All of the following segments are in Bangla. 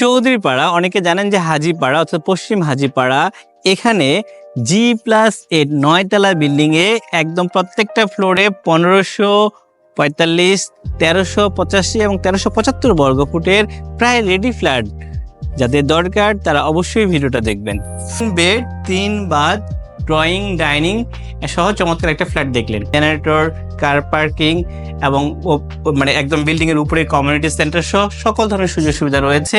চৌধুরীপাড়া, অনেকে জানেন যে হাজিপাড়া অর্থাৎ পশ্চিম হাজিপাড়া, এখানে জি প্লাস এইট নয়তলা বিল্ডিংয়ে একদম প্রত্যেকটা ফ্লোরে পনেরোশো পঁয়তাল্লিশ, তেরোশো পঁচাশি এবং তেরোশো পঁচাত্তর বর্গ ফুটের প্রায় রেডি ফ্ল্যাট যাদের দরকার তারা অবশ্যই ভিডিওটা দেখবেন। বেড তিন বাদ ড্রয়িং ডাইনিং সহ চমৎকার একটা ফ্ল্যাট দেখলেন। জেনারেটর কার পার্কিং এবং মানে একদম বিল্ডিং এর উপরে কমিউনিটি সেন্টার সহ সকল ধরনের সুযোগ সুবিধা রয়েছে।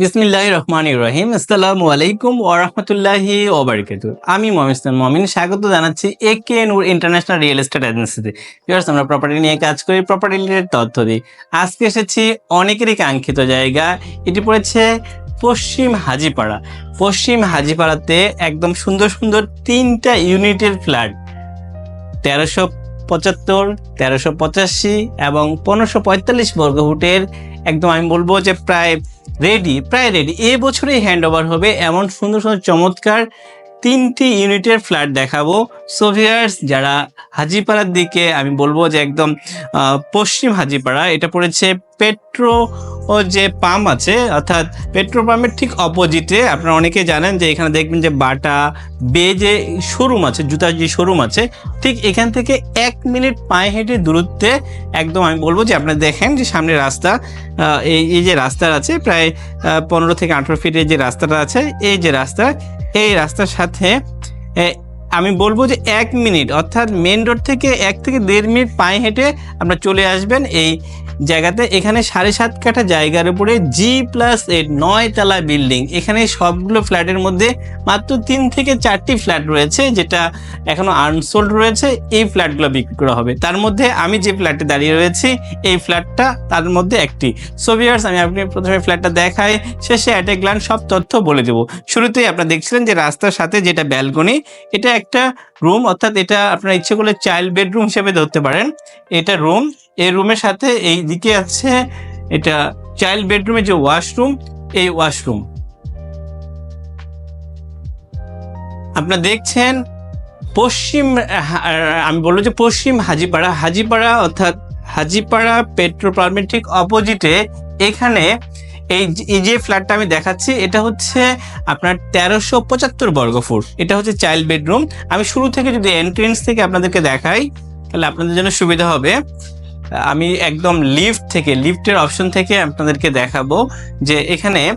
বিসমিল্লাহ রহমান ইব্রাহিম আসসালামু আলাইকুম ওয়া রাহমাতুল্লাহি ওয়া বারাকাতুহু। আমি ইসলাম মমিন। স্বাগত জানাচ্ছি A K Noor international real estate এজেন্সিতে। আমরা প্রপার্টি নিয়ে কাজ করি প্রপার্টি রিলেটেড তথ্য দিই। আজকে এসেছি অনেকেরই কাঙ্ক্ষিত জায়গা। এটি পড়েছে পশ্চিম হাজিপাড়া। পশ্চিম হাজিপাড়াতে একদম সুন্দর সুন্দর তিনটা ইউনিটের ফ্ল্যাট। তেরোশো পঁচাত্তর, তেরোশো পঁচাশি এবং পনেরোশো পঁয়তাল্লিশ বর্গফুটের একদম আমি বলব যে প্রায় রেডি প্রায় রেডি এ বছরেই হ্যান্ড ওভার হবে এমন সুন্দর সুন্দর চমৎকার তিনটি ইউনিটের ফ্ল্যাট দেখাবো। সোভিয়ার্স যারা হাজিপাড়ার দিকে, আমি বলব যে একদম পশ্চিম হাজিপাড়া, এটা পড়েছে পেট্রো ও যে পাম্প আছে, অর্থাৎ পেট্রোল পাম্পের ঠিক অপোজিটে আপনারা অনেকে জানেন যে এখানে দেখবেন যে বাটা বে যে শোরুম আছে, জুতার যে শোরুম আছে, ঠিক এখান থেকে এক মিনিট পায়ে হেঁটে দূরত্বে একদম আমি বলব যে আপনারা দেখেন যে সামনে রাস্তা এই এই যে রাস্তা আছে, প্রায় পনেরো থেকে আঠেরো ফিটের যে রাস্তাটা আছে, এই যে রাস্তা, এই রাস্তার সাথে আমি বলব যে এক মিনিট, অর্থাৎ মেন রোড থেকে এক থেকে দেড় মিনিট পায়ে হেঁটে আপনারা চলে আসবেন এই জায়গাতে এখানে সাড়ে সাত কাঠা জায়গার উপরে জি প্লাস এইট নয় তলা বিল্ডিং এখানে সবগুলো ফ্ল্যাটের মধ্যে মাত্র তিন থেকে চারটি ফ্ল্যাট রয়েছে, যেটা এখনও আনসোল্ড রয়েছে। এই ফ্ল্যাটগুলো বিক্রি করা হবে। তার মধ্যে আমি যে ফ্ল্যাটে দাঁড়িয়ে রয়েছি, এই ফ্ল্যাটটা তার মধ্যে একটি। সোভিয়ার্স আমি আপনি প্রথমে ফ্ল্যাটটা দেখাই, শেষে অ্যাট এ গ্ল্যান্স সব তথ্য বলে দেবো। শুরুতেই আপনারা দেখছিলেন যে রাস্তার সাথে যেটা ব্যালকনি এটা একটা রুম অর্থাৎ এটা আপনারা ইচ্ছে করলে চাইল্ড বেডরুম হিসেবে ধরতে পারেন। এটা রুম এই রুমের সাথে এই দিকে আছে এটা চাইল্ড বেডরুমের যে ওয়াশরুম, এই ওয়াশরুম। আপনারা দেখছেন পশ্চিম আমি বলব যে পশ্চিম হাজিপাড়া। হাজিপাড়া অর্থাৎ হাজিপাড়া পেট্রোল পাম্পের ঠিক অপোজিটে এখানে এই যে ফ্ল্যাটটা আমি দেখাচ্ছি, এটা হচ্ছে আপনার তেরোশো পঁচাত্তর বর্গ ফুট। এটা হচ্ছে চাইল্ড বেডরুম। আমি শুরু থেকে যদি এন্ট্রেন্স থেকে আপনাদেরকে দেখাই, তাহলে আপনাদের জন্য সুবিধা হবে। আমি একদম লিফট থেকে লিফটের অপশন থেকে আপনাদেরকে দেখাবো যে এখানে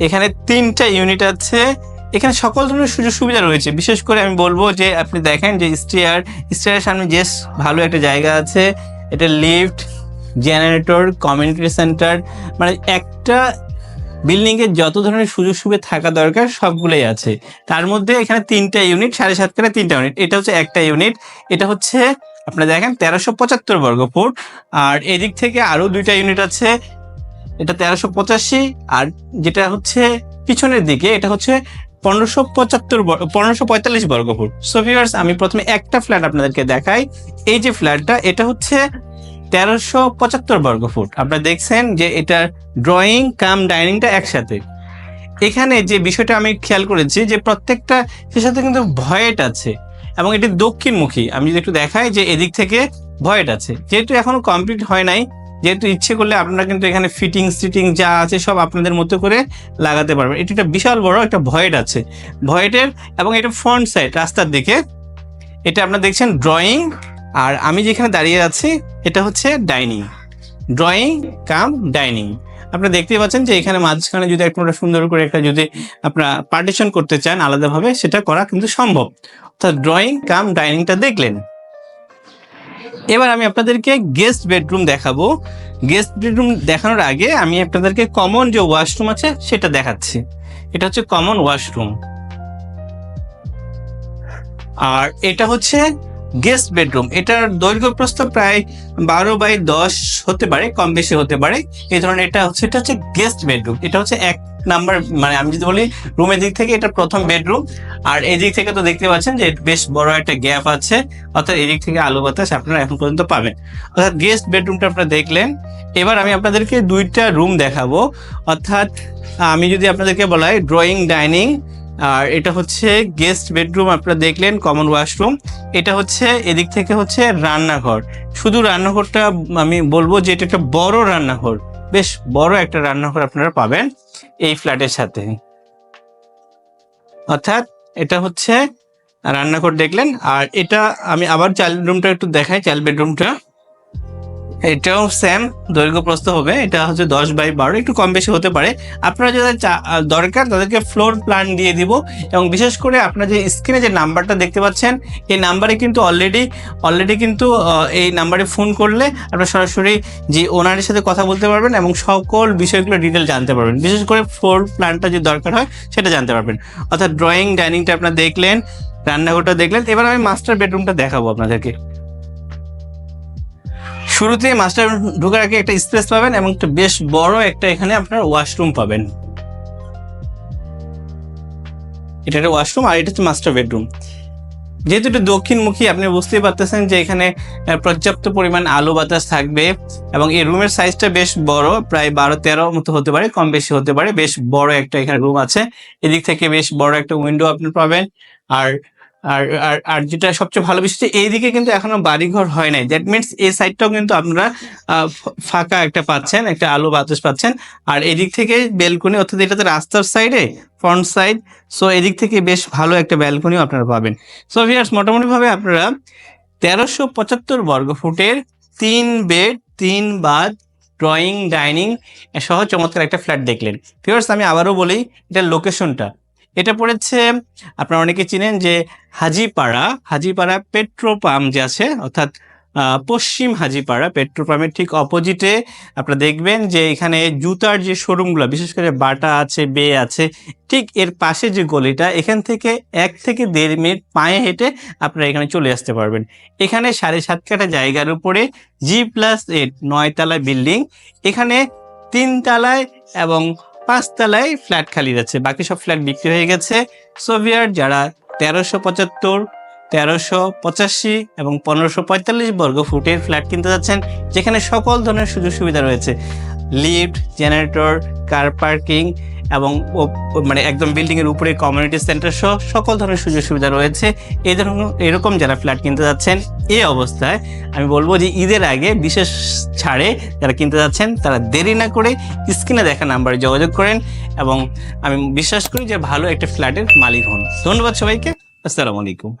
এখানে তিনটা ইউনিট আছে। এখানে সকল ধরনের সুযোগ সুবিধা রয়েছে। বিশেষ করে আমি বলব যে আপনি দেখেন যে স্টেয়ার স্টেয়ারের সামনে যে ভালো একটা জায়গা আছে। এটা লিফট জেনারেটর কমিউনিটি সেন্টার মানে একটা বিল্ডিং এর যত ধরনের সুযোগ সুবিধা থাকা দরকার সবগুলোই আছে। তার মধ্যে এখানে তিনটা ইউনিট সাড়ে সাত করে তিনটা ইউনিট এটা হচ্ছে একটা ইউনিট এটা হচ্ছে আপনারা দেখেন তেরোশো পঁচাত্তর বর্গ ফুট। আর এদিক থেকে আরও দুইটা ইউনিট আছে, এটা তেরোশো পঁচাশি। আর যেটা হচ্ছে পিছনের দিকে, এটা হচ্ছে পনেরোশো পঁচাত্তর পনেরোশো পঁয়তাল্লিশ বর্গ ফুট। সো আমি প্রথমে একটা ফ্ল্যাট আপনাদেরকে দেখাই। এই যে ফ্ল্যাটটা এটা হচ্ছে তেরোশো পঁচাত্তর বর্গ ফুট। আপনারা দেখছেন যে এটা ড্রয়িং কাম ডাইনিংটা একসাথে। এখানে যে বিষয়টা আমি খেয়াল করেছি যে প্রত্যেকটা সে সাথে কিন্তু ভয়েট আছে এবং এটি দক্ষিণমুখী। আমি যদি একটু দেখাই যে এদিক থেকে ভয়েট আছে। যেহেতু এখনও কমপ্লিট হয় নাই, যেহেতু ইচ্ছে করলে আপনারা কিন্তু এখানে ফিটিং সিটিং যা আছে সব আপনাদের মতো করে লাগাতে পারবেন। এটি একটা বিশাল বড় একটা ভয়েট আছে। ভয়েটের এবং এটা ফ্রন্ট সাইড রাস্তার দিকে। এটা আপনারা দেখছেন ড্রয়িং আর আমি যেখানে দাঁড়িয়ে আছি, এটা হচ্ছে ডাইনিং। Drawing cum dining. আপনারা দেখতেই পাচ্ছেন যে এখানে মাঝখানে যদি একটা সুন্দর করে একটা যদি আপনারা পার্টিশন করতে চান আলাদাভাবে, সেটা করা কিন্তু সম্ভব। অর্থাৎ ড্রয়িং কাম ডাইনিংটা দেখলেন। এবার আমি আপনাদেরকে গেস্ট বেডরুম দেখাবো। গেস্ট বেডরুম দেখানোর আগে আমি আপনাদেরকে কমন যে ওয়াশরুম আছে, সেটা দেখাচ্ছি। এটা হচ্ছে কমন ওয়াশরুম। আর এটা হচ্ছে গেস্ট বেডরুম। এটার দৈর্ঘ্য প্রস্থ প্রায় বারো বাই দশ হতে পারে, কম বেশি হতে পারে। এই ধরনের এটা হচ্ছে এটা হচ্ছে গেস্ট বেডরুম। এটা হচ্ছে এক নাম্বার মানে আমি যদি বলি রুমের দিক থেকে এটা প্রথম বেডরুম। আর এই দিক থেকে তো দেখতে পাচ্ছেন যে বেশ বড় একটা গ্যাপ আছে, অর্থাৎ এদিক থেকে আলো বাতাস আপনারা এখন পর্যন্ত পাবেন। অর্থাৎ গেস্ট বেডরুমটা আপনারা দেখলেন। এবার আমি আপনাদেরকে দুইটা রুম দেখাবো। অর্থাৎ আমি যদি আপনাদেরকে বলাই, ড্রয়িং, ডাইনিং আর এটা হচ্ছে গেস্ট বেডরুম আপনারা দেখলেন, কমন ওয়াশরুম। এটা হচ্ছে এদিক থেকে হচ্ছে রান্নাঘর। শুধু রান্নাঘরটা আমি বলব যে এটা একটা বড় রান্নাঘর। বেশ বড় একটা রান্নাঘর আপনারা পাবেন এই ফ্ল্যাটের সাথে। অর্থাৎ এটা হচ্ছে রান্নাঘর দেখলেন। আর এটা আমি আবার চাইল্ড রুমটা একটু দেখাই চাইল্ড বেডরুমটা। এটাও সেম দৈর্ঘ্য প্রস্থ হবে, এটা হচ্ছে দশ বাই বারো, একটু কম বেশি হতে পারে। আপনারা যাদের দরকার, তাদেরকে ফ্লোর প্ল্যান দিয়ে দিব, এবং বিশেষ করে আপনার যে স্ক্রিনে যে নাম্বারটা দেখতে পাচ্ছেন, এই নাম্বারে কিন্তু অলরেডি অলরেডি কিন্তু এই নাম্বারে ফোন করলে আপনারা সরাসরি যে ওনারের সাথে কথা বলতে পারবেন, এবং সকল বিষয়গুলো ডিটেল জানতে পারবেন। বিশেষ করে ফ্লোর প্ল্যানটা যে দরকার হয়, সেটা জানতে পারবেন। অর্থাৎ ড্রয়িং ডাইনিংটা আপনারা দেখলেন, রান্নাঘরটা দেখলেন, এবার আমি মাস্টার বেডরুমটা দেখাবো আপনাদেরকে। শুরুতে মাস্টার ঢোকার আগে একটা স্পেস পাবেন এবং একটা বেশ বড় একটা এখানে আপনার ওয়াশরুম পাবেন। এটা একটা ওয়াশরুম আর এটা হচ্ছে মাস্টার বেডরুম। যেহেতু এটা দক্ষিণমুখী, আপনি বুঝতেই পারতেছেন যে এখানে পর্যাপ্ত পরিমাণ আলো বাতাস থাকবে এবং এই রুমের সাইজটা বেশ বড়, প্রায় বারো তেরো মতো হতে পারে, কম বেশি হতে পারে। বেশ বড় একটা এখানে রুম আছে। এদিক থেকে বেশ বড় একটা উইন্ডো আপনি পাবেন। আর আর আর আর যেটা সবচেয়ে ভালো বিষয় এইদিকে কিন্তু এখনও বাড়িঘর হয় নাই। দ্যাট মিনস এই সাইডটাও কিন্তু আপনারা ফাঁকা একটা পাচ্ছেন, একটা আলো বাতাস পাচ্ছেন। আর এদিক থেকে বেলকনি অর্থাৎ এটা তো রাস্তার সাইডে ফ্রন্ট সাইড সো এদিক থেকে বেশ ভালো একটা ব্যালকনিও আপনারা পাবেন। সো ভিয়ার্স মোটামুটিভাবে আপনারা তেরোশো পঁচাত্তর বর্গ ফুটের তিন বেড তিন বাদ ড্রয়িং ডাইনিং সহ চমৎকার একটা ফ্ল্যাট দেখলেন। ভিউয়ার্স আমি আবারও বলি, এটা লোকেশনটা এটা পড়েছে, আপনারা অনেকে চিনেন যে হাজিপাড়া হাজিপাড়া পেট্রো পাম্প যে আছে, অর্থাৎ পশ্চিম হাজিপাড়া পেট্রো পাম্পের ঠিক অপোজিটে আপনারা দেখবেন যে এখানে জুতার যে শোরুমগুলো, বিশেষ করে বাটা আছে, বে আছে, ঠিক এর পাশে যে গলিটা, এখান থেকে এক থেকে দেড় মিনিট পায়ে হেঁটে আপনারা এখানে চলে আসতে পারবেন। এখানে সাড়ে সাত কাঠা জায়গার উপরে জি প্লাস এইট নয়তলা বিল্ডিং, এখানে তিন তলায় এবং পাঁচতলায় ফ্ল্যাট খালি রয়েছে। বাকি সব ফ্ল্যাট বিক্রি হয়ে গেছে। সোভিয়ার যারা তেরোশো পঁচাত্তর, তেরোশো পঁচাশি এবং পনেরোশো পঁয়তাল্লিশ বর্গ ফুটের ফ্ল্যাট কিনতে যাচ্ছেন, যেখানে সকল ধরনের সুযোগ সুবিধা রয়েছে। লিফট, জেনারেটর, কার পার্কিং এবং মানে একদম বিল্ডিং এর উপরে কমিউনিটি সেন্টার সহ সকল ধরনের সুযোগ সুবিধা রয়েছে। এই ধরনের এরকম যারা ফ্ল্যাট কিনতে যাচ্ছেন এই অবস্থায় আমি বলব যে ঈদের আগে বিশেষ ছাড়ে যারা কিনতে যাচ্ছেন, তারা দেরি না করে স্ক্রিনে দেখা নাম্বারে যোগাযোগ করেন এবং আমি বিশ্বাস করি যে ভালো একটা ফ্ল্যাটের মালিক হন। ধন্যবাদ সবাইকে। আসসালামু আলাইকুম।